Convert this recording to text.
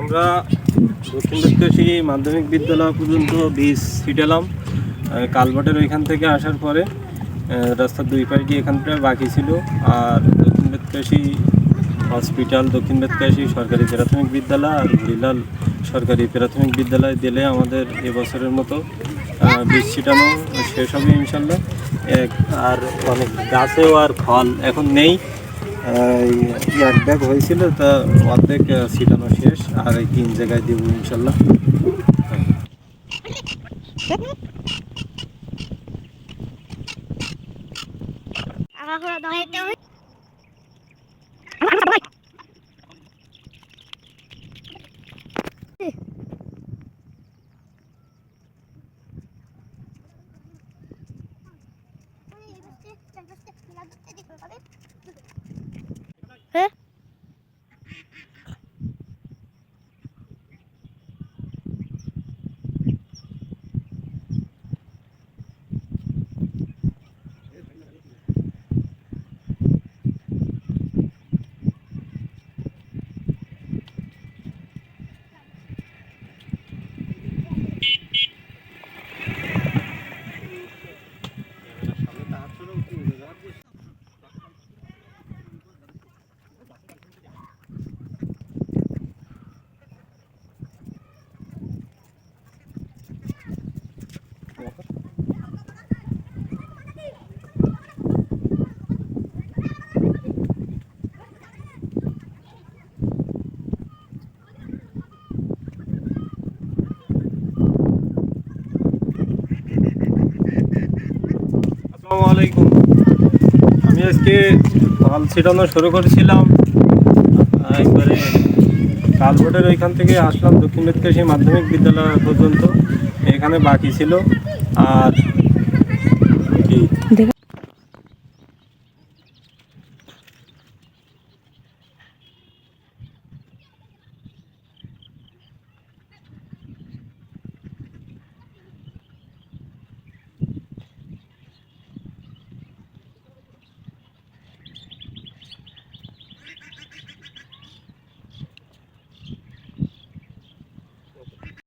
আমরা দক্ষিণ দক্ষিণী মাধ্যমিক বিদ্যালয় পর্যন্ত বীজ ছিটালাম আহ, কালভার্টের ওইখান থেকে আসার পরে রাস্তার দুই পাশে এখানটা বাকি ছিল। আর দক্ষিণ বেতকাশি হসপিটাল দক্ষিণ বেতকাশি সরকারি প্রাথমিক বিদ্যালয় আর হরিলাল সরকারি প্রাথমিক বিদ্যালয় দিলে আমাদের এবছরের মতো বীজ ছিটানো শেষ হবে ইনশাল্লাহ। এক আর অনেক গাছেও আর ফল এখন নেই। এক ব্যাগ হয়েছিল তা অর্ধেক ছিটানো শেষ আর এই তিন জায়গায় দেবো ইনশাল্লাহ আগাগোড়া দাঁড়াইতে 哎。আসসালামু আলাইকুম। আমি আজকে হাল ছিটানো শুরু করেছিলাম। একবারে কালভোটের ওইখান থেকে আসলাম দক্ষিণ বেদকাশী মাধ্যমিক বিদ্যালয় পর্যন্ত। এখানে বাকি ছিল। আর